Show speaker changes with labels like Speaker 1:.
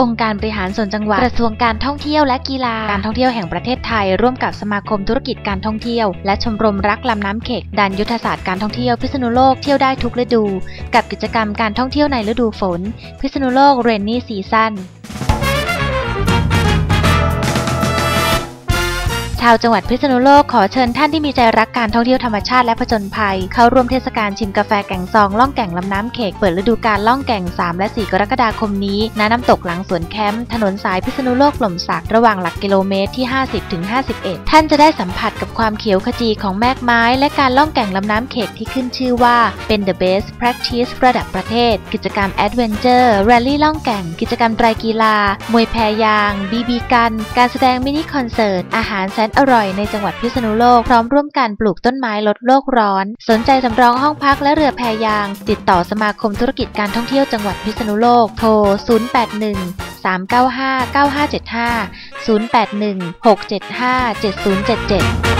Speaker 1: องค์การบริหารส่วนจังหวัดกระทรวงการท่องเที่ยวและกีฬาการท่องเที่ยวแห่งประเทศไทย ร่วมกับสมาคมธุรกิจการท่องเที่ยว และชมรมรักลำน้ำเข็กดันยุทธศาสตร์การท่องเที่ยวพิษณุโลกเที่ยวได้ทุกฤดู กับกิจกรรมการท่องเที่ยวในฤดูฝน พิษณุโลกเรนนี่ซีซั่นาวจังหวัดพิษณุโลกขอเชิญท่านที่มีใจรักการท่องเที่ยวธรรมชาติและผจญภัย เข้าร่วมเทศกาลชิมกาแฟแก่งซองล่องแก่งลำน้ำเขกเปิดฤดูกาลล่องแก่ง 3 และ 4 กรกฎาคมนี้ณน้ำตกหลังสวนแคมป์ถนนสายพิษณุโลกหล่มสักระหว่างหลักกิโลเมตรที่ 50ถึง51 ท่านจะได้สัมผัสกับความเขียวขจีของแมกไม้ และการล่องแก่งลำน้ำเขกที่ขึ้นชื่อว่าเป็น the best practice ระดับประเทศ กิจกรรม Adventure แรลลี่ล่องแก่ง กิจกรรมไตรกีฬามวยแพยาง บีบีกัน การแสดงมินิคอนเสิร์ตอาหารแสนอร่อยในจังหวัดพิษณุโลกพร้อมร่วมกันปลูกต้นไม้ลดโลกร้อน สนใจสำรองห้องพักและเรือแพยาง ติดต่อสมาคมธุรกิจการท่องเที่ยวจังหวัดพิษณุโลกโทร 081 395 9575 081 675 7077